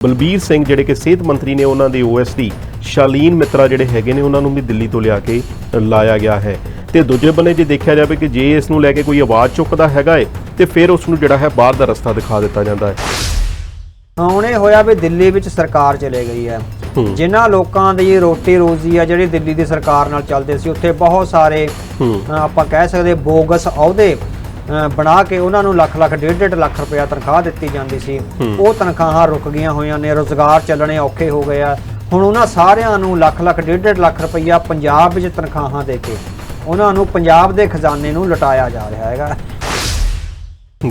ਬਲਬੀਰ ਸਿੰਘ ਜਿਹੜੇ ਕਿ ਸਿਹਤ ਮੰਤਰੀ ਨੇ ਉਹਨਾਂ ਦੇ ਓਐਸਡੀ ਸ਼ਾਲੀਨ ਮਿੱਤਰਾ ਜਿਹੜੇ ਹੈਗੇ ਨੇ ਉਹਨਾਂ ਨੂੰ ਵੀ ਦਿੱਲੀ ਤੋਂ ਲਿਆ ਕੇ ਲਾਇਆ ਗਿਆ ਹੈ। ਤੇ ਦੂਜੇ ਬੰਨੇ ਜੇ ਦੇਖਿਆ ਜਾਵੇ ਕਿ ਜੇ ਇਸ ਨੂੰ ਲੈ ਕੇ ਕੋਈ ਆਵਾਜ਼ ਚੁੱਕਦਾ ਹੈਗਾ ਏ ਤੇ ਫਿਰ ਉਸ ਨੂੰ ਜਿਹੜਾ ਹੈ ਬਾਹਰ ਦਾ ਰਸਤਾ ਦਿਖਾ ਦਿੱਤਾ ਜਾਂਦਾ ਹੈ। ਹੁਣ ਇਹ ਹੋਇਆ ਵੀ ਦਿੱਲੀ ਵਿੱਚ ਸਰਕਾਰ ਚਲੇ ਗਈ ਹੈ। ਜਿਨ੍ਹਾਂ ਲੋਕਾਂ ਦੀ ਰੋਟੀ ਰੋਜ਼ੀ ਆ ਜਿਹੜੀ ਦਿੱਲੀ ਦੀ ਸਰਕਾਰ ਨਾਲ ਚੱਲਦੇ ਸੀ ਉੱਥੇ ਬਹੁਤ ਸਾਰੇ ਆਪਾਂ ਕਹਿ ਸਕਦੇ ਬੋਗਸ ਅਹੁਦੇ ਬਣਾ ਕੇ ਉਹਨਾਂ ਨੂੰ ਲੱਖ ਲੱਖ ਡੇਢ ਡੇਢ ਲੱਖ ਰੁਪਇਆ ਤਨਖਾਹ ਦਿੱਤੀ ਜਾਂਦੀ ਸੀ। ਉਹ ਤਨਖਾਹਾਂ ਰੁਕ ਗਈਆਂ ਹੋਈਆਂ ਨੇ ਰੋਜ਼ਗਾਰ ਚੱਲਣੇ ਔਖੇ ਹੋ ਗਏ ਆ। ਹੁਣ ਉਹਨਾਂ ਸਾਰਿਆਂ ਨੂੰ ਲੱਖ ਲੱਖ ਡੇਢ ਡੇਢ ਲੱਖ ਰੁਪਇਆ ਪੰਜਾਬ ਵਿੱਚ ਤਨਖਾਹਾਂ ਦੇ ਕੇ ਉਹਨਾਂ ਨੂੰ ਪੰਜਾਬ ਦੇ ਖਜ਼ਾਨੇ ਨੂੰ ਲੁਟਾਇਆ ਜਾ ਰਿਹਾ ਹੈਗਾ।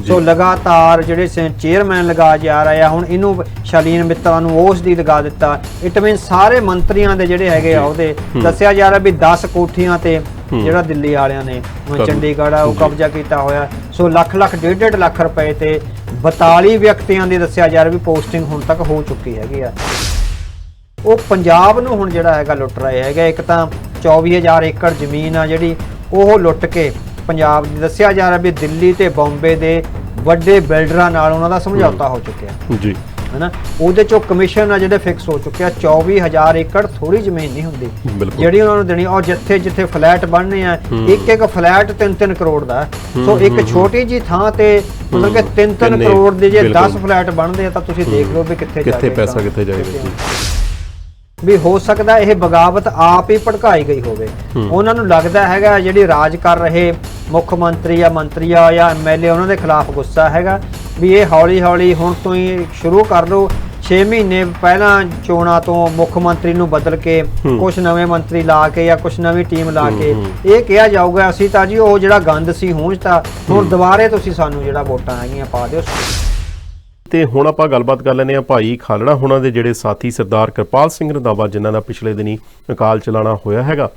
ਸੋ ਲਗਾਤਾਰ ਜਿਹੜੇ ਚੇਅਰਮੈਨ ਲਗਾ ਜਾ ਰਹੇ ਆ ਹੁਣ ਇਹਨੂੰ ਸ਼ਾਲੀਨ ਮਿੱਤਰਾਂ ਨੂੰ ਉਸ ਦੀ ਲਗਾ ਦਿੱਤਾ। ਇਟ ਮੀਨ ਸਾਰੇ ਮੰਤਰੀਆਂ ਦੇ ਜਿਹੜੇ ਹੈਗੇ ਆ ਉਹਦੇ ਦੱਸਿਆ ਜਾ ਰਿਹਾ ਵੀ 10 ਕੋਠੀਆਂ ਤੇ ਜਿਹੜਾ ਦਿੱਲੀ ਵਾਲਿਆਂ ਨੇ ਹੁਣ। ਚੰਡੀਗੜ੍ਹ ਆ ਉਹ। ਕਬਜ਼ਾ ਕੀਤਾ ਹੋਇਆ। ਸੋ ਲੱਖ ਲੱਖ ਡੇਢ ਡੇਢ ਲੱਖ ਰੁਪਏ ਤੇ 42 ਵਿਅਕਤੀਆਂ ਦੀ ਦੱਸਿਆ ਜਾ ਰਿਹਾ ਵੀ ਪੋਸਟਿੰਗ ਹੁਣ ਤੱਕ ਹੋ ਚੁੱਕੀ ਹੈਗੀ ਆ। ਉਹ ਪੰਜਾਬ ਨੂੰ ਹੁਣ ਜਿਹੜਾ ਹੈਗਾ ਲੁੱਟ ਰਹੇ ਹੈਗੇ ਇੱਕ ਤਾਂ 24000 ਏਕੜ ਜ਼ਮੀਨ ਆ ਜਿਹੜੀ ਉਹ ਲੁੱਟ ਕੇ ਪੰਜਾਬ ਦੀ ਦੱਸਿਆ ਜਾ ਰਿਹਾ ਵੀ ਦਿੱਲੀ ਤੇ ਬੰਬੇ ਦੇ ਵੱਡੇ ਬਿਲਡਰਾਂ ਨਾਲ ਉਹਨਾਂ ਦਾ ਸਮਝੌਤਾ ਹੋ ਚੁੱਕਿਆ। ਜੀ। ਹੈਨਾ? ਉਹਦੇ ਚੋਂ ਕਮਿਸ਼ਨ ਆ ਜਿਹੜੇ ਫਿਕਸ ਹੋ ਚੁੱਕਿਆ 24000 ਏਕੜ ਥੋੜੀ ਜ਼ਮੀਨ ਨਹੀਂ ਹੁੰਦੀ। ਜਿਹੜੀ ਉਹਨਾਂ ਨੂੰ ਦੇਣੀ ਔਰ ਜਿੱਥੇ ਜਿੱਥੇ ਫਲੈਟ ਬਣਨੇ ਆ ਇੱਕ ਇੱਕ ਫਲੈਟ 3-3 ਕਰੋੜ ਦਾ। ਸੋ ਇੱਕ ਛੋਟੀ ਜੀ ਥਾਂ ਤੇ ਮਤਲਬ ਕਿ 3-3 ਕਿੰਨੇ- ਕਰੋੜ ਦੇ ਜੇ ਬਿਲਕੁਲ। 10 ਫਲੈਟ ਬਣਦੇ ਆ ਤਾਂ ਤੁਸੀਂ ਦੇਖ ਲਓ ਵੀ ਕਿੱਥੇ ਕਿੱਥੇ ਪੈਸਾ ਕਿੱਥੇ ਜਾਏਗਾ ਜੀ। ਵੀ ਹੋ ਸਕਦਾ ਇਹ ਬਗਾਵਤ ਆਪ ਹੀ ਭੜਕਾਈ ਗਈ ਹੋਵੇ। ਉਹਨਾਂ ਨੂੰ ਲੱਗਦਾ ਹੈਗਾ ਜਿਹੜੀ ਰਾਜ ਕਰ ਰਹੇ ਮੁੱਖ ਮੰਤਰੀ ਜਾਂ ਮੰਤਰੀ ਆ ਜਾਂ ਐਮਐਲਏ ਉਹਨਾਂ ਦੇ ਖਿਲਾਫ ਗੁੱਸਾ ਹੈਗਾ। ਵੀ ਇਹ ਹੌਲੀ ਹੌਲੀ ਹੁਣ ਤੋਂ ਹੀ ਸ਼ੁਰੂ ਕਰ ਲਓ। 6 ਮਹੀਨੇ ਪਹਿਲਾਂ ਚੋਣਾਂ ਤੋਂ ਮੁੱਖ ਮੰਤਰੀ ਨੂੰ ਬਦਲ ਕੇ ਕੁਝ ਨਵੇਂ ਮੰਤਰੀ ਲਾ ਕੇ ਜਾਂ ਕੁਝ ਨਵੀਂ ਟੀਮ ਲਾ ਕੇ ਇਹ ਕਿਹਾ ਜਾਊਗਾ। ਅਸੀਂ ਤਾਂ ਜੀ ਉਹ ਜਿਹੜਾ ਗੰਦ ਸੀ ਹੂੰਜਤਾ ਹੁਣ ਦੁਬਾਰੇ ਤੁਸੀਂ ਸਾਨੂੰ ਜਿਹੜਾ ਵੋਟਾਂ ਹੈਗੀਆਂ ਪਾ ਦਿਓ। ਤੇ ਹੁਣ ਆਪਾਂ ਗੱਲਬਾਤ ਕਰ ਲੈਂਦੇ ਆ ਭਾਈ ਖਾਲੜਾ ਹੁਣਾਂ ਦੇ ਜਿਹੜੇ ਸਾਥੀ ਸਰਦਾਰ ਕਿਰਪਾਲ ਸਿੰਘ ਰੰਧਾਵਾ ਜਿਨ੍ਹਾਂ ਦਾ ਪਿਛਲੇ ਦਿਨੀ ਅਕਾਲ ਚਲਾਣਾ ਹੋਇਆ ਹੈਗਾ।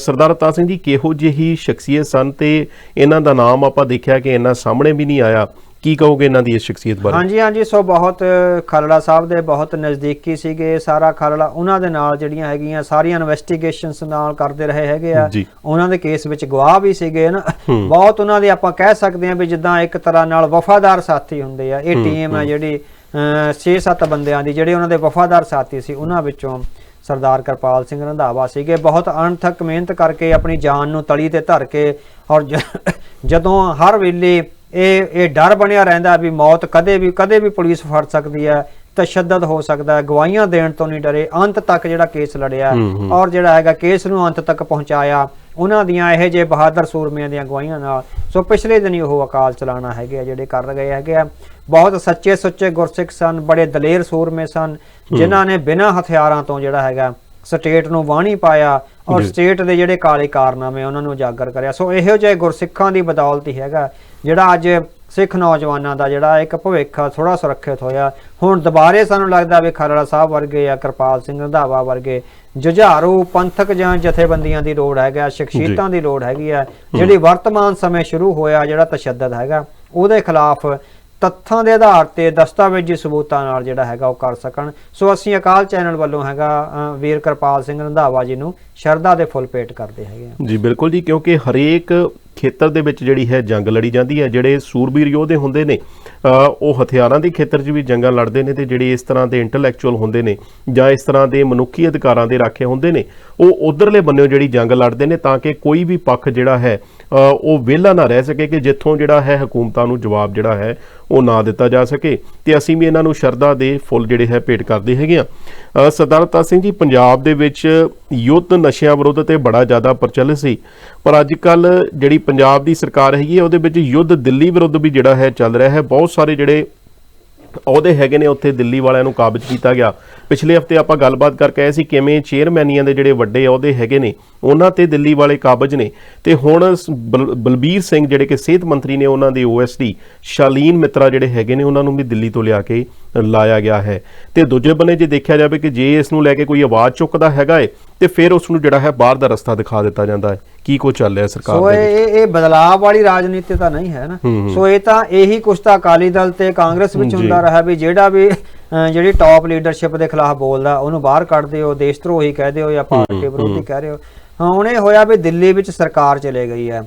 ਸਰਦਾਰ ਅਵਤਾਰ ਸਿੰਘ ਜੀ ਕਿਹੋ ਜਿਹੀ ਸ਼ਖਸੀਅਤ ਸਨ ਤੇ ਇਹਨਾਂ ਦਾ ਨਾਮ ਆਪਾਂ ਦੇਖਿਆ ਕਿ ਇਹਨਾਂ ਸਾਹਮਣੇ ਵੀ ਨਹੀਂ ਆਇਆ। ਕੀ ਕਹੋਗੇ ਇਹਨਾਂ ਦੀ ਇਸ ਸ਼ਖਸੀਅਤ ਬਾਰੇ? ਹਾਂਜੀ ਹਾਂਜੀ ਸੋ ਬਹੁਤ ਖਾਲੜਾ ਸਾਹਿਬ ਦੇ ਬਹੁਤ ਨਜ਼ਦੀਕੀ ਸੀਗੇ ਸਾਰਾ ਖਾਲੜਾ ਉਹਨਾਂ ਦੇ ਨਾਲ ਜਿਹੜੀਆਂ ਹੈਗੀਆਂ ਸਾਰੀਆਂ ਇਨਵੈਸਟੀਗੇਸ਼ਨਸ ਨਾਲ ਕਰਦੇ ਰਹੇ ਹੈਗੇ ਆ। ਉਹਨਾਂ ਦੇ ਕੇਸ ਵਿੱਚ ਗਵਾਹ ਵੀ ਸੀਗੇ ਨਾ ਬਹੁਤ ਉਹਨਾਂ ਦੇ ਆਪਾਂ ਕਹਿ ਸਕਦੇ ਹਾਂ ਵੀ ਜਿੱਦਾਂ ਇੱਕ ਤਰ੍ਹਾਂ ਨਾਲ ਵਫਾਦਾਰ ਸਾਥੀ ਹੁੰਦੇ ਆ। ਇਹ ਟੀਮ ਹੈ। ਜਿਹੜੀ 6-7 ਬੰਦਿਆਂ ਦੀ ਜਿਹੜੇ ਉਹਨਾਂ ਦੇ ਵਫਾਦਾਰ ਸਾਥੀ ਸੀ ਉਹਨਾਂ ਵਿੱਚੋਂ ਸਰਦਾਰ ਕਿਰਪਾਲ ਸਿੰਘ ਰੰਧਾਵਾ ਸੀਗੇ। ਬਹੁਤ ਅਣਥੱਕ ਮਿਹਨਤ ਕਰਕੇ ਆਪਣੀ ਜਾਨ ਨੂੰ ਤਲੀ ਤੇ ਧਰ ਕੇ ਔਰ ਜਦੋਂ ਹਰ ਵੇਲੇ ਇਹ ਇਹ ਡਰ ਬਣਿਆ ਰਹਿੰਦਾ ਵੀ ਮੌਤ ਕਦੇ ਵੀ ਕਦੇ ਵੀ ਪੁਲਿਸ ਫੜ ਸਕਦੀ ਹੈ ਤਸ਼ੱਦਦ ਹੋ ਸਕਦਾ ਹੈ ਗਵਾਹੀਆਂ ਦੇਣ ਤੋਂ ਨਹੀਂ ਡਰੇ ਅੰਤ ਤੱਕ ਜਿਹੜਾ ਕੇਸ ਲੜਿਆ ਔਰ ਜਿਹੜਾ ਹੈਗਾ ਕੇਸ ਨੂੰ ਅੰਤ ਤੱਕ ਪਹੁੰਚਾਇਆ ਉਹਨਾਂ ਦੀਆਂ ਇਹ ਜੇ ਬਹਾਦਰ ਸੂਰਮਿਆਂ ਦੀਆਂ ਗਵਾਹੀਆਂ ਨਾਲ। ਸੋ ਪਿਛਲੇ ਦਿਨੀ ਉਹ ਅਕਾਲ ਚਲਾਣਾ ਹੈਗੇ ਆ ਜਿਹੜੇ ਕਰ ਗਏ ਹੈਗੇ ਆ। ਬਹੁਤ ਸੱਚੇ ਸੁੱਚੇ ਗੁਰਸਿੱਖ ਸਨ ਬੜੇ ਦਲੇਰ ਸੂਰਮੇ ਸਨ ਜਿਨ੍ਹਾਂ ਨੇ ਬਿਨਾਂ ਹਥਿਆਰਾਂ ਤੋਂ ਜਿਹੜਾ ਹੈਗਾ ਸਟੇਟ ਨੂੰ ਵਾਹਣੀ ਪਾਇਆ ਔਰ ਸਟੇਟ ਦੇ ਜਿਹੜੇ ਕਾਲੇ ਕਾਰਨਾਮੇ ਉਹਨਾਂ ਨੂੰ ਉਜਾਗਰ ਕਰਿਆ। ਸੋ ਇਹੋ ਜਿਹੇ ਗੁਰਸਿੱਖਾਂ ਦੀ ਬਦੌਲਤ ਹੀ ਹੈਗਾ ਜਿਹੜਾ ਅੱਜ ਸਿੱਖ ਨੌਜਵਾਨਾਂ ਦਾ ਜਿਹੜਾ ਇੱਕ ਭਵਿੱਖ ਥੋੜਾ ਸੁਰੱਖਿਅਤ ਹੋਇਆ। ਹੁਣ ਦੁਬਾਰੇ ਸਾਨੂੰ ਲੱਗਦਾ ਵੀ ਖਾਲੜਾ ਸਾਹਿਬ ਵਰਗੇ ਆ ਕਿਰਪਾਲ ਸਿੰਘ ਰੰਧਾਵਾ ਵਰਗੇ ਜੁਝਾਰੂ ਪੰਥਕ ਜਾਂ ਜਥੇਬੰਦੀਆਂ ਦੀ ਲੋੜ ਹੈਗਾ ਸ਼ਖਸੀਅਤਾਂ ਦੀ ਲੋੜ ਹੈਗੀ ਆ ਜਿਹੜੀ ਵਰਤਮਾਨ ਸਮੇਂ ਸ਼ੁਰੂ ਹੋਇਆ ਜਿਹੜਾ ਤਸ਼ੱਦਦ ਹੈਗਾ ਉਹਦੇ ਖਿਲਾਫ ਤੱਥਾਂ ਦੇ ਆਧਾਰ ਤੇ ਦਸਤਾਵੇਜ਼ੀ ਸਬੂਤਾਂ ਨਾਲ ਜਿਹੜਾ ਹੈਗਾ ਉਹ ਕਰ ਸਕਣ। ਸੋ ਅਸੀਂ ਅਕਾਲ ਚੈਨਲ ਵੱਲੋਂ ਹੈਗਾ ਵੀਰ ਕਿਰਪਾਲ ਸਿੰਘ ਰੰਧਾਵਾ ਜੀ ਨੂੰ ਸ਼ਰਧਾ ਦੇ ਫੁੱਲ ਭੇਟ ਕਰਦੇ ਹੈਗੇ ਆ ਜੀ, ਬਿਲਕੁਲ ਜੀ, ਕਿਉਂਕਿ ਹਰੇਕ ਖੇਤਰ ਦੇ ਵਿੱਚ ਜਿਹੜੀ ਹੈ ਜੰਗ ਲੜੀ ਜਾਂਦੀ ਹੈ। ਜਿਹੜੇ ਸੂਰਬੀਰ ਯੋਧੇ ਹੁੰਦੇ ਨੇ ਉਹ ਹਥਿਆਰਾਂ ਦੇ ਖੇਤਰ 'ਚ ਵੀ ਜੰਗਾਂ ਲੜਦੇ ਨੇ ਤੇ ਜਿਹੜੇ ਇਸ ਤਰ੍ਹਾਂ ਦੇ ਇੰਟੈਲੈਕਚੁਅਲ ਹੁੰਦੇ ਨੇ ਜਾਂ ਇਸ ਤਰ੍ਹਾਂ ਦੇ ਮਨੁੱਖੀ ਅਧਿਕਾਰਾਂ ਦੇ ਰਾਖੇ ਹੁੰਦੇ ਨੇ, ਉਹ ਉਧਰਲੇ ਬੰਨਿਓ ਜਿਹੜੀ ਜੰਗ ਲੜਦੇ ਨੇ ਤਾਂ ਕਿ ਕੋਈ ਵੀ ਪੱਖ ਜਿਹੜਾ ਹੈ ਉਹ ਵਿਹਲਾ ਨਾ ਰਹਿ ਸਕੇ ਕਿ ਜਿੱਥੋਂ ਜਿਹੜਾ ਹੈ ਹਕੂਮਤਾਂ ਨੂੰ ਜਵਾਬ ਜਿਹੜਾ ਹੈ ਉਹ ਨਾ ਦਿੱਤਾ ਜਾ ਸਕੇ। ਤੇ ਅਸੀਂ ਵੀ ਇਹਨਾਂ ਨੂੰ ਸ਼ਰਧਾ ਦੇ ਫੁੱਲ ਜਿਹੜੇ ਹੈ ਭੇਟ ਕਰਦੇ ਹੈਗੇ ਆ ਸਰਦਾਰ ਅਵਤਾਰ ਸਿੰਘ ਜੀ, ਪੰਜਾਬ ਦੇ ਵਿੱਚ ਯੁੱਧ ਨਸ਼ਿਆਂ ਵਿਰੁੱਧ ਤੇ ਬੜਾ ਜ਼ਿਆਦਾ ਪ੍ਰਚਲਿਤ ਸੀ। ਪਰ ਅੱਜ ਕੱਲ ਜਿਹੜੀ ਪੰਜਾਬ ਦੀ ਸਰਕਾਰ ਹੈਗੀ ਹੈ, ਉਹਦੇ ਵਿੱਚ ਯੁੱਧ ਦਿੱਲੀ ਵਿਰੁੱਧ ਵੀ ਜਿਹੜਾ ਹੈ ਚੱਲ ਰਿਹਾ ਹੈ। ਬਹੁਤ ਸਾਰੇ ਜਿਹੜੇ ਅਹੁਦੇ ਹੈਗੇ ਨੇ ਉੱਥੇ ਦਿੱਲੀ ਵਾਲਿਆਂ ਨੂੰ ਕਾਬਜ਼ ਕੀਤਾ ਗਿਆ। ਪਿਛਲੇ ਹਫ਼ਤੇ ਆਪਾਂ ਗੱਲਬਾਤ ਕਰਕੇ ਆਏ ਸੀ ਕਿਵੇਂ ਚੇਅਰਮੈਨੀਆਂ ਦੇ ਜਿਹੜੇ ਵੱਡੇ ਅਹੁਦੇ ਹੈਗੇ ਨੇ ਉਹਨਾਂ ਤੇ ਦਿੱਲੀ ਵਾਲੇ ਕਾਬਜ਼ ਨੇ। ਤੇ ਹੁਣ ਸ- ਬਲ- ਬਲਬੀਰ ਸਿੰਘ ਜਿਹੜੇ ਕਿ ਸਿਹਤ ਮੰਤਰੀ ਨੇ ਉਹਨਾਂ ਦੇ ਓਐਸਡੀ ਸ਼ਾਲੀਨ ਮਿੱਤਰਾ ਜਿਹੜੇ ਹੈਗੇ ਨੇ ਉਹਨਾਂ ਨੂੰ ਵੀ ਦਿੱਲੀ ਤੋਂ ਲਿਆ ਕੇ ਲਾਇਆ ਗਿਆ ਹੈ। ਤੇ ਦੂਜੇ ਬੰਨੇ ਜੇ ਦੇਖਿਆ ਜਾਵੇ ਕਿ ਜੇ ਇਸ ਨੂੰ ਲੈ ਕੇ ਕੋਈ ਆਵਾਜ਼ ਚੁੱਕਦਾ ਹੈਗਾ ਏ ਤੇ ਫਿਰ ਉਸ ਨੂੰ ਜਿਹੜਾ ਹੈ ਬਾਹਰ ਦਾ ਰਸਤਾ ਦਿਖਾ ਦਿੱਤਾ ਜਾਂਦਾ ਹੈ। ਕੀ ਕੁਝ ਚੱਲ ਰਿਹਾ ਸਰਕਾਰ ਸੋ ਦੇ ਵਿੱਚ? ਇਹ ਇਹ ਬਦਲਾਅ ਵਾਲੀ ਰਾਜਨੀਤੀ ਤਾਂ ਨਹੀਂ ਹੈ ਨਾ। ਸੋ ਇਹ ਤਾਂ ਇਹੀ ਕੁਛ ਤਾਂ ਅਕਾਲੀ ਦਲ ਤੇ ਕਾਂਗਰਸ ਵਿੱਚ। ਹੁੰਦਾ ਰਿਹਾ ਵੀ ਜਿਹੜਾ ਵੀ ਜਿਹੜੀ ਟਾਪ ਲੀਡਰਸ਼ਿਪ ਦੇ ਖਿਲਾਫ ਬੋਲਦਾ ਉਹਨੂੰ ਬਾਹਰ ਕੱਢ ਦਿਓ ਦੇਸ਼ ਧਰੋਹੀ ਕਹਿ ਦਿਓ ਜਾਂ ਪਾਰਟੀ ਵਿਰੋਧੀ ਕਹਿ ਰਹੇ ਹੋ ਹਾਂ ਹੁਣ ਇਹ ਹੋਇਆ ਵੀ ਦਿੱਲੀ ਵਿੱਚ ਸਰਕਾਰ ਚਲੇ ਗਈ ਹੈ।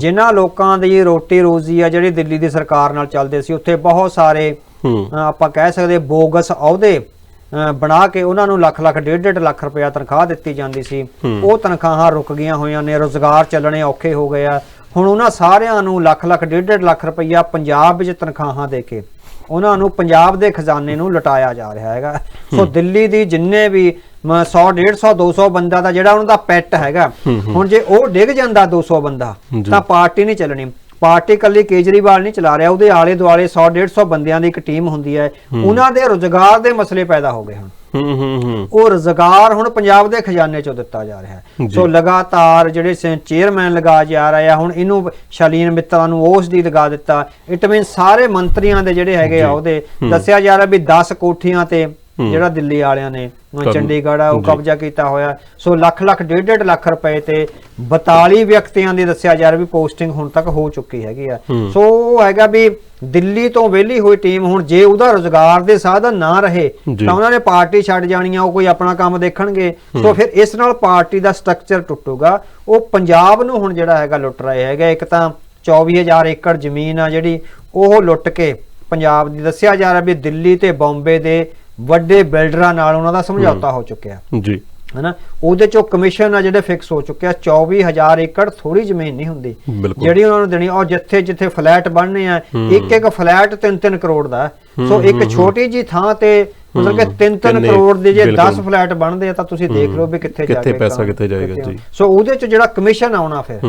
ਜਿਨ੍ਹਾਂ ਲੋਕਾਂ ਦੀ ਰੋਟੀ ਰੋਜ਼ੀ ਆ ਜਿਹੜੀ ਦਿੱਲੀ ਦੀ ਸਰਕਾਰ ਨਾਲ ਚੱਲਦੇ ਸੀ ਉੱਥੇ ਬਹੁਤ ਸਾਰੇ ਹੂੰ। ਆਪਾਂ ਕਹਿ ਸਕਦੇ ਬੋਗਸ ਅਹੁਦੇ ਅਹ, ਬਣਾ ਕੇ ਉਹਨਾਂ ਨੂੰ ਲੱਖ ਲੱਖ ਡੇਢ ਡੇਢ ਲੱਖ ਰੁਪਇਆ ਤਨਖਾਹ ਦਿੱਤੀ ਜਾਂਦੀ ਸੀ। ਉਹ ਤਨਖਾਹਾਂ ਰੁਕ ਗਈਆਂ ਹੋਈਆਂ ਨੇ ਰੋਜ਼ਗਾਰ ਚੱਲਣੇ ਔਖੇ ਹੋ ਗਏ ਆ। ਹੁਣ ਉਹਨਾਂ ਸਾਰਿਆਂ ਨੂੰ ਲੱਖ ਲੱਖ ਡੇਢ ਡੇਢ ਲੱਖ ਰੁਪਇਆ ਪੰਜਾਬ ਵਿੱਚ ਤਨਖਾਹਾਂ ਦੇ ਕੇ। ਉਹਨਾਂ ਨੂੰ ਪੰਜਾਬ ਦੇ ਖਜ਼ਾਨੇ ਨੂੰ ਲੁਟਾਇਆ ਜਾ ਰਿਹਾ ਹੈਗਾ। ਸੋ ਦਿੱਲੀ ਦੀ ਜਿੰਨੇ ਵੀ 100 150 200 ਬੰਦਾ ਦਾ ਜਿਹੜਾ ਉਹਨਾਂ ਦਾ ਪੈਟ ਹੈਗਾ ਹੁਣ ਜੇ ਉਹ ਡਿੱਗ ਜਾਂਦਾ 200 ਬੰਦਾ। ਤਾਂ ਪਾਰਟੀ ਨਹੀਂ ਚੱਲਣੀ। ਪਾਰਟੀ ਕੱਲੀ ਕੇਜਰੀਵਾਲ ਨਹੀਂ ਚਲਾ ਰਿਹਾ ਉਹਦੇ ਆਲੇ ਦੁਆਲੇ 100 150 ਬੰਦਿਆਂ ਦੀ ਇੱਕ ਟੀਮ ਹੁੰਦੀ ਹੈ। ਉਹਨਾਂ ਦੇ ਰੋਜ਼ਗਾਰ ਦੇ ਮਸਲੇ ਪੈਦਾ ਹੋ ਗਏ ਹਨ। ਹੂੰ ਹੂੰ ਹੂੰ। ਉਹ ਰੋਜ਼ਗਾਰ ਹੁਣ ਪੰਜਾਬ ਦੇ ਖਜ਼ਾਨੇ ਚੋਂ ਦਿੱਤਾ ਜਾ ਰਿਹਾ ਹੈ। ਸੋ ਲਗਾਤਾਰ ਜਿਹੜੇ ਚੇਅਰਮੈਨ ਲਗਾ ਜਾ ਰਹੇ ਆ ਹੁਣ ਇਹਨੂੰ ਸ਼ਾਲੀਨ ਮਿੱਤਰਾਂ ਨੂੰ ਉਸ ਦੀ ਲਗਾ ਦਿੱਤਾ। ਇਟ ਮੀਨ ਸਾਰੇ ਮੰਤਰੀਆਂ ਦੇ ਜਿਹੜੇ ਹੈਗੇ ਆ ਉਹਦੇ ਦੱਸਿਆ ਜਾ ਰਿਹਾ ਵੀ 10 ਕੋਠੀਆਂ ਤੇ ਜਿਹੜਾ ਦਿੱਲੀ ਵਾਲਿਆਂ ਨੇ ਚੰਡੀਗੜ੍ਹ ਆ ਉਹ। ਕਬਜ਼ਾ ਕੀਤਾ ਹੋਇਆ। ਸੋ ਲੱਖ ਲੱਖ ਡੇਢ ਡੇਢ ਲੱਖ ਰੁਪਏ ਤੇ 42 ਵਿਅਕਤੀਆਂ ਦੀ ਦੱਸਿਆ ਜਾ ਰਿਹਾ ਵੀ ਪੋਸਟਿੰਗ ਹੁਣ ਤੱਕ ਹੋ ਚੁੱਕੀ ਹੈਗੀ ਆ। ਸੋ ਉਹ ਹੈਗਾ ਵੀ ਦਿੱਲੀ ਤੋਂ ਵਿਹਲੀ ਹੋਈ ਟੀਮ ਹੁਣ ਜੇ ਉਹਦਾ ਰੋਜ਼ਗਾਰ ਦੇ ਸਾਧਨ ਨਾ ਰਹੇ। ਤਾਂ ਉਹਨਾਂ ਨੇ ਪਾਰਟੀ ਛੱਡ ਜਾਣੀ ਆ ਉਹ ਕੋਈ ਆਪਣਾ ਕੰਮ ਦੇਖਣਗੇ। ਸੋ ਫਿਰ ਇਸ ਨਾਲ ਪਾਰਟੀ ਦਾ ਸਟਰਕਚਰ ਟੁੱਟੂਗਾ। ਉਹ ਪੰਜਾਬ ਨੂੰ ਹੁਣ ਜਿਹੜਾ ਹੈਗਾ ਲੁੱਟ ਰਹੇ ਹੈਗੇ। ਇੱਕ ਤਾਂ 24000 ਏਕੜ ਜ਼ਮੀਨ ਆ ਜਿਹੜੀ ਉਹ ਲੁੱਟ ਕੇ ਪੰਜਾਬ ਦੀ ਦੱਸਿਆ ਜਾ ਰਿਹਾ ਵੀ ਦਿੱਲੀ ਤੇ ਬੰਬੇ ਦੇ ਵੱਡੇ ਬਿਲਡਰਾਂ ਨਾਲ ਉਹਨਾਂ ਦਾ ਸਮਝੌਤਾ ਹੋ। ਚੁੱਕਿਆ। ਜੀ। ਹਨਾ? ਉਹਦੇ ਚੋਂ ਕਮਿਸ਼ਨ ਆ ਜਿਹੜੇ ਫਿਕਸ ਹੋ ਚੁੱਕਿਆ 24000 ਏਕੜ ਥੋੜੀ ਜ਼ਮੀਨ ਨਹੀਂ ਹੁੰਦੀ। ਜਿਹੜੀ ਉਹਨਾਂ ਨੂੰ ਦੇਣੀ ਔਰ ਜਿੱਥੇ ਜਿੱਥੇ ਫਲੈਟ ਬਣਨੇ ਆ ਇੱਕ ਇੱਕ ਫਲੈਟ 3-3 ਕਰੋੜ ਦਾ। ਸੋ ਇੱਕ ਛੋਟੀ ਜੀ ਥਾਂ ਤੇ ਮਤਲਬ ਕਿ 3-3 ਕਿੰਨੇ- ਕਰੋੜ ਦੇ ਜੇ ਬਿਲਕੁਲ। 10 ਫਲੈਟ ਬਣਦੇ ਆ ਤਾਂ ਤੁਸੀਂ ਦੇਖ ਲਓ ਵੀ ਕਿੱਥੇ ਜਾ ਕਿੱਥੇ ਕੇ ਪੈਸਾ ਕਿੱਥੇ ਜਾਏਗਾ ਜੀ। ਸੋ ਉਹਦੇ ਚ ਜਿਹੜਾ ਕਮਿਸ਼ਨ ਆਉਣਾ ਫਿਰ।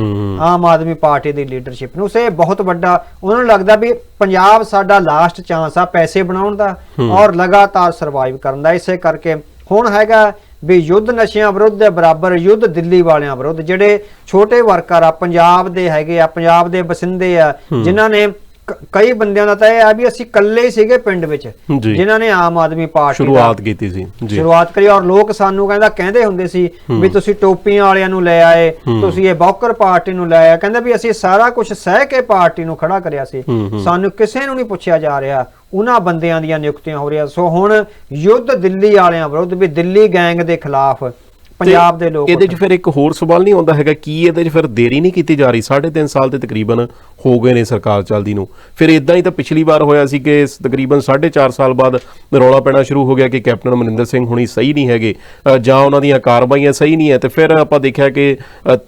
ਆਮ ਆਦਮੀ ਪਾਰਟੀ ਦੀ ਲੀਡਰਸ਼ਿਪ ਨੂੰ ਸੇ ਬਹੁਤ ਵੱਡਾ ਉਹਨਾਂ ਨੂੰ ਲੱਗਦਾ ਵੀ ਪੰਜਾਬ ਸਾਡਾ ਲਾਸਟ ਚਾਂਸ ਆ ਪੈਸੇ ਬਣਾਉਣ ਦਾ ਔਰ ਲਗਾਤਾਰ ਸਰਵਾਈਵ ਕਰਨ ਦਾ ਇਸੇ ਕਰਕੇ ਹੁਣ ਹੈਗਾ ਵੀ ਯੁੱਧ ਨਸ਼ਿਆਂ ਵਿਰੁੱਧ ਦੇ ਬਰਾਬਰ ਯੁੱਧ ਦਿੱਲੀ ਵਾਲਿਆਂ ਵਿਰੁੱਧ ਜਿਹੜੇ ਛੋਟੇ ਵਰਕਰ ਆ ਪੰਜਾਬ ਦੇ ਹੈਗੇ ਆ ਪੰਜਾਬ ਦੇ ਬਸਿੰਦੇ ਆ ਜਿਨ੍ਹਾਂ ਨੇ ਕਈ ਬੰਦਿਆਂ ਦਾ ਤਾਂ ਇਹ ਆ ਵੀ ਅਸੀਂ ਇਕੱਲੇ ਸੀਗੇ ਪਿੰਡ ਵਿੱਚ। ਜਿਨ੍ਹਾਂ ਨੇ ਆਮ ਆਦਮੀ ਪਾਰਟੀ ਸ਼ੁਰੂਆਤ ਕੀਤੀ ਸੀ ਜੀ। ਸ਼ੁਰੂਆਤ ਕਰੀ ਔਰ ਲੋਕ ਸਾਨੂੰ ਕਹਿੰਦਾ ਕਹਿੰਦੇ ਹੁੰਦੇ ਸੀ ਵੀ ਤੁਸੀਂ ਟੋਪੀਆਂ ਵਾਲਿਆਂ ਨੂੰ ਲੈ ਆਏ ਤੁਸੀਂ ਇਹ ਬੌਕਰ ਪਾਰਟੀ ਨੂੰ ਲੈ ਆਏ। ਕਹਿੰਦੇ ਵੀ ਅਸੀਂ ਸਾਰਾ ਕੁਝ ਸਹਿ ਕੇ ਪਾਰਟੀ ਨੂੰ ਖੜਾ ਕਰਿਆ ਸੀ। ਸਾਨੂੰ ਕਿਸੇ ਨੂੰ ਨਹੀਂ ਪੁੱਛਿਆ ਜਾ ਰਿਹਾ। ਉਹਨਾਂ ਬੰਦਿਆਂ ਦੀਆਂ ਨਿਯੁਕਤੀਆਂ ਹੋ ਰਹੀਆਂ। ਸੋ ਹੁਣ ਯੁੱਧ ਦਿੱਲੀ ਵਾਲਿਆਂ ਵਿਰੁੱਧ ਵੀ ਦਿੱਲੀ ਗੈਂਗ ਦੇ ਖਿਲਾਫ ਪੰਜਾਬ ਦੇ ਲੋਕ ਇਹਦੇ 'ਚ ਫਿਰ ਇੱਕ ਹੋਰ ਸਵਾਲ ਨਹੀਂ ਆਉਂਦਾ ਹੈਗਾ ਕੀ ਇਹਦੇ 'ਚ ਫਿਰ ਦੇਰੀ ਨਹੀਂ ਕੀਤੀ ਜਾ ਰਹੀ? 3.5 ਸਾਲ ਤੇ ਤਕਰੀਬਨ ਹੋ ਗਏ ਨੇ ਸਰਕਾਰ ਚੱਲਦੀ ਨੂੰ। ਫਿਰ ਇਦਾਂ ਹੀ ਤਾਂ ਪਿਛਲੀ ਵਾਰ ਹੋਇਆ ਸੀ ਕਿ ਤਕਰੀਬਨ 4.5 ਸਾਲ ਬਾਅਦ ਰੌਲਾ ਪੈਣਾ ਸ਼ੁਰੂ ਹੋ ਗਿਆ ਕਿ ਕੈਪਟਨ ਅਮਰਿੰਦਰ ਸਿੰਘ ਹੁਣੀ ਸਹੀ ਨਹੀਂ ਹੈਗੇ ਜਾਂ ਉਹਨਾਂ ਦੀਆਂ ਕਾਰਵਾਈਆਂ ਸਹੀ ਨਹੀਂ ਹੈ। ਤੇ ਫਿਰ ਆਪਾਂ ਦੇਖਿਆ ਕਿ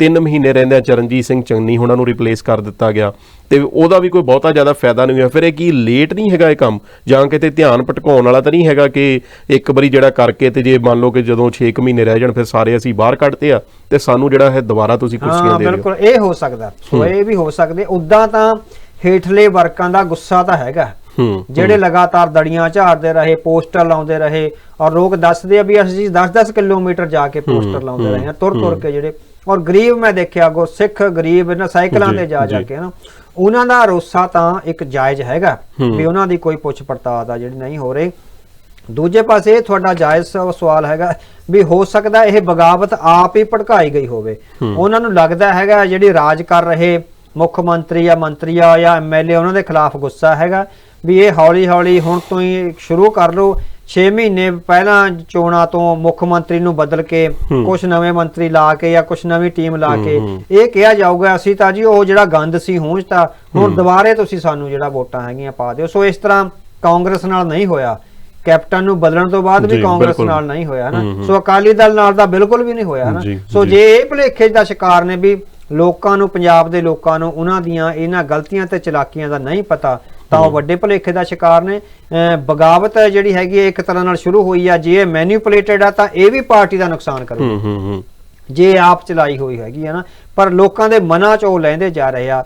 3 ਮਹੀਨੇ ਰਹਿੰਦਿਆਂ ਚਰਨਜੀਤ ਸਿੰਘ ਚੰਨੀ ਹੁਣਾਂ ਨੂੰ ਰਿਪਲੇਸ ਕਰ ਦਿੱਤਾ ਗਿਆ। ਤੇ ਉਹਦਾ ਵੀ ਕੋਈ ਬਹੁਤਾ ਜ਼ਿਆਦਾ ਫਾਇਦਾ ਨਹੀਂ ਹੋਇਆ। ਫਿਰ ਇਹ ਕੀ ਲੇਟ ਨਹੀਂ ਹੈਗਾ ਇਹ ਕੰਮ? ਜਾਂ ਕਿਤੇ ਧਿਆਨ ਭਟਕਾਉਣ ਵਾਲਾ ਤਾਂ ਨਹੀਂ ਹੈਗਾ ਕਿ ਇੱਕ ਵਾਰੀ ਜਿਹੜਾ ਕਰਕੇ ਤੇ ਜੇ ਮੰਨ ਲਓ ਕਿ ਜਦੋਂ 6 ਮਹੀਨੇ ਰਹਿ ਜਾਣ ਫਿਰ ਸਾਰੇ ਅਸੀਂ ਬਾਹਰ ਕੱਢਤੇ ਆ ਤੇ ਸਾਨੂੰ ਜਿਹੜਾ ਹੈ ਦੁਬਾਰਾ ਤੁਸੀਂ ਕੁਰਸੀਆਂ ਦੇ ਰਹੇ ਹੋ ਬਿਲਕੁਲ ਇਹ ਹੋ ਸਕਦਾ। ਸੋ ਇਹ ਵੀ ਹੋ ਸਕਦੇ। ਉਦਾਂ ਤਾਂ ਹੇਠਲੇ ਵਰਕਾਂ ਦਾ ਗੁੱਸਾ ਤਾਂ ਹੈਗਾ। ਹੂੰ ਜਿਹੜੇ ਲਗਾਤਾਰ ਦੜੀਆਂ ਝਾੜਦੇ ਰਹੇ ਪੋਸਟਰ ਲਾਉਂਦੇ ਰਹੇ ਔਰ ਲੋਕ ਦੱਸਦੇ ਆ ਵੀ ਅਸੀਂ 10-10 ਕਿਲੋਮੀਟਰ ਜਾ ਕੇ ਪੋਸਟਰ ਲਾਉਂਦੇ ਰਹੇ ਆ ਤੁਰ ਤੁਰ ਕੇ ਜਿਹੜੇ ਔਰ ਗਰੀਬ ਮੈਂ ਦੇਖਿਆ ਗੋ ਸਿੱਖ ਗਰੀਬ ਨਾ ਸਾਈਕਲਾਂ ਤੇ ਜਾ ਜਾ। ਕੇ ਨਾ ਉਹਨਾਂ ਦਾ ਰੋਸਾ ਤਾਂ ਇੱਕ ਜਾਇਜ਼ ਹੈਗਾ। ਵੀ ਉਹਨਾਂ ਦੀ ਕੋਈ ਪੁੱਛ ਪੜਤਾਲ ਆ ਜਿਹੜੀ ਨਹੀਂ ਹੋ ਰਹੀ ਦੂਜੇ ਪਾਸੇ ਤੁਹਾਡਾ ਜਾਇਜ਼ ਸਵਾਲ ਹੈਗਾ ਵੀ ਹੋ ਸਕਦਾ ਇਹ ਬਗਾਵਤ ਆਪ ਹੀ ਭੜਕਾਈ ਗਈ ਹੋਵੇ ਉਹਨਾਂ ਨੂੰ ਲੱਗਦਾ ਹੈਗਾ ਜਿਹੜੀ ਰਾਜ ਕਰ ਰਹੇ ਮੁੱਖ ਮੰਤਰੀ ਜਾਂ ਮੰਤਰੀ ਆ ਜਾਂ ਐਮਐਲਏ ਉਹਨਾਂ ਦੇ ਖਿਲਾਫ ਗੁੱਸਾ ਹੈਗਾ ਵੀ ਇਹ ਹੌਲੀ ਹੌਲੀ ਹੁਣ ਤੋਂ ਹੀ ਸ਼ੁਰੂ ਕਰ ਲਓ 6 ਮਹੀਨੇ ਪਹਿਲਾਂ ਚੋਣਾਂ ਤੋਂ ਮੁੱਖ ਮੰਤਰੀ ਨੂੰ ਬਦਲ ਕੇ ਕੁਝ ਨਵੇਂ ਮੰਤਰੀ ਲਾ ਕੇ ਜਾਂ ਕੁਝ ਨਵੀਂ ਟੀਮ ਲਾ ਕੇ ਇਹ ਕਿਹਾ ਜਾਊਗਾ ਅਸੀਂ ਤਾਂ ਜੀ ਉਹ ਜਿਹੜਾ ਗੰਦ ਸੀ ਹੂੰਜਤਾ ਹੁਣ ਦੁਬਾਰੇ ਤੁਸੀਂ ਸਾਨੂੰ ਜਿਹੜਾ ਵੋਟਾਂ ਹੈਗੀਆਂ ਪਾ ਦਿਓ। ਸੋ ਇਸ ਤਰ੍ਹਾਂ ਕਾਂਗਰਸ ਨਾਲ ਨਹੀਂ ਹੋਇਆ। ਕੈਪਟਨ ਨੂੰ ਬਦਲਣ ਤੋਂ ਬਾਅਦ ਵੀ ਕਾਂਗਰਸ। ਨਾਲ ਨਹੀਂ ਹੋਇਆ ਨਾ। ਸੋ ਅਕਾਲੀ ਦਲ ਨਾਲ ਤਾਂ ਬਿਲਕੁਲ ਵੀ ਨਹੀਂ ਹੋਇਆ ਨਾ। ਸੋ। ਜੇ ਇਹ ਭੁਲੇਖੇ ਦਾ ਸ਼ਿਕਾਰ ਨੇ ਵੀ ਲੋਕਾਂ ਨੂੰ ਪੰਜਾਬ ਦੇ ਲੋਕਾਂ ਨੂੰ ਉਹਨਾਂ ਦੀਆਂ ਇਹਨਾਂ ਗਲਤੀਆਂ ਤੇ ਚਲਾਕੀਆਂ ਦਾ ਨਹੀਂ ਪਤਾ ਤਾਂ ਉਹ ਵੱਡੇ ਭੁਲੇਖੇ ਦਾ ਸ਼ਿਕਾਰ ਨੇ। ਬਗਾਵਤ ਜਿਹੜੀ ਹੈਗੀ ਹੈ ਇੱਕ ਤਰ੍ਹਾਂ ਨਾਲ ਸ਼ੁਰੂ ਹੋਈ ਆ। ਜੇ ਇਹ ਮੈਨੀਪੂਲੇਟਡ ਆ ਤਾਂ ਇਹ ਵੀ ਪਾਰਟੀ ਦਾ ਨੁਕਸਾਨ ਕਰੂ ਹੂੰ ਹੂੰ ਹੂੰ। ਜੇ ਆਪ ਚਲਾਈ ਹੋਈ ਹੈਗੀ ਹੈ ਨਾ। ਪਰ ਲੋਕਾਂ ਦੇ ਮਨਾਂ ਚ ਉਹ ਲੈਂਦੇ ਜਾ ਰਹੇ ਆ।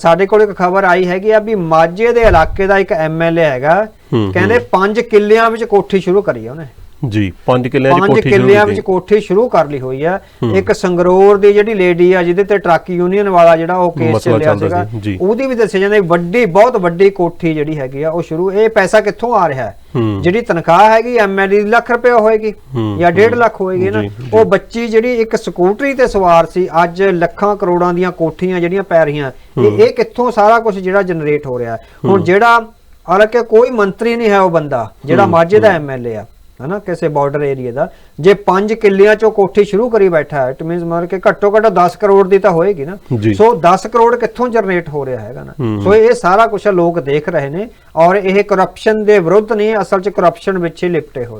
ਸਾਡੇ ਕੋਲ ਇੱਕ ਖਬਰ ਆਈ ਹੈਗੀ ਆ ਵੀ ਮਾਝੇ ਦੇ ਇਲਾਕੇ ਦਾ ਇੱਕ ਐਮਐਲਏ ਹੈਗਾ। ਕਹਿੰਦੇ 5 ਕਿੱਲਿਆਂ ਵਿੱਚ ਕੋਠੀ ਸ਼ੁਰੂ ਕਰੀ ਆ ਉਹਨੇ। ਜੀ 5 ਕਿੱਲਿਆਂ ਪੰਜ ਕੋਠੀ ਸ਼ੁਰੂ ਕਿੱਲਿਆਂ ਵਿੱਚ ਕੋਠੀ ਸ਼ੁਰੂ ਕਰ ਲਈ ਹੋਈ ਆ। ਇੱਕ ਸੰਗਰੂਰ ਦੀ ਜਿਹੜੀ ਲੇਡੀ ਆ ਜਿਹਦੇ ਤੇ ਟਰੱਕ ਯੂਨੀਅਨ ਵਾਲਾ ਜਿਹੜਾ ਉਹ ਕੇਸ ਚੱਲਿਆ ਸੀਗਾ। ਉਹਦੀ ਵੀ ਦੱਸਿਆ ਜਾਂਦਾ ਵੱਡੀ ਬਹੁਤ ਵੱਡੀ ਕੋਠੀ ਜਿਹੜੀ ਹੈਗੀ ਆ ਉਹ ਸ਼ੁਰੂ ਇਹ ਪੈਸਾ ਕਿੱਥੋਂ ਆ ਰਿਹਾ। ਜਿਹੜੀ ਤਨਖਾਹ ਹੈਗੀ ਐਮਐਲਏ ਦੀ ਲੱਖ ਰੁਪਏ ਹੋਏਗੀ ਜਾਂ 1.5 ਲੱਖ ਹੋਏਗੀ ਨਾ। ਉਹ ਬੱਚੀ ਜਿਹੜੀ ਇੱਕ ਸਕੂਟਰੀ ਤੇ ਸਵਾਰ ਸੀ ਅੱਜ ਲੱਖਾਂ ਕਰੋੜਾਂ ਦੀਆਂ ਕੋਠੀਆਂ ਜਿਹੜੀਆਂ ਪੈ ਰਹੀਆਂ ਇਹ ਇਹ ਕਿੱਥੋਂ ਸਾਰਾ ਕੁਝ ਜਿਹੜਾ ਜਨਰੇਟ ਹੋ ਰਿਹਾ? ਹੁਣ ਜਿਹੜਾ ਹਾਲਾਂਕਿ ਕੋਈ ਮੰਤਰੀ ਨਹੀਂ ਹੈ ਉਹ ਬੰਦਾ ਜਿਹੜਾ ਮਾਝੇ ਦਾ ਐਮਐਲਏ ਆ। ਹਨਾ ਕਿਸੇ ਬਾਰਡਰ ਏਰੀਆ ਦਾ ਜੇ 5 ਕਿੱਲਿਆਂ ਚੋਂ ਕੋਠੀ ਸ਼ੁਰੂ ਕਰੀ ਬੈਠਾ ਹੈ ਇਟ ਮੀਨਸ ਮਤਲਬ ਕਿ ਘੱਟੋ ਘੱਟ 10 ਕਰੋੜ ਦੀ ਤਾਂ ਹੋਏਗੀ ਨਾ। ਸੋ 10 ਕਰੋੜ ਕਿੱਥੋਂ ਜਨਰੇਟ ਹੋ ਰਿਹਾ ਹੈਗਾ ਨਾ। ਸੋ ਇਹ ਸਾਰਾ ਕੁਝ ਲੋਕ ਦੇਖ ਰਹੇ ਨੇ ਔਰ ਇਹ ਕਰਪਸ਼ਨ ਦੇ ਵਿਰੁੱਧ ਨਹੀਂ ਅਸਲ 'ਚ ਕਰਪਸ਼ਨ ਵਿੱਚ ਹੀ ਲਿਪਟੇ ਹੋਏ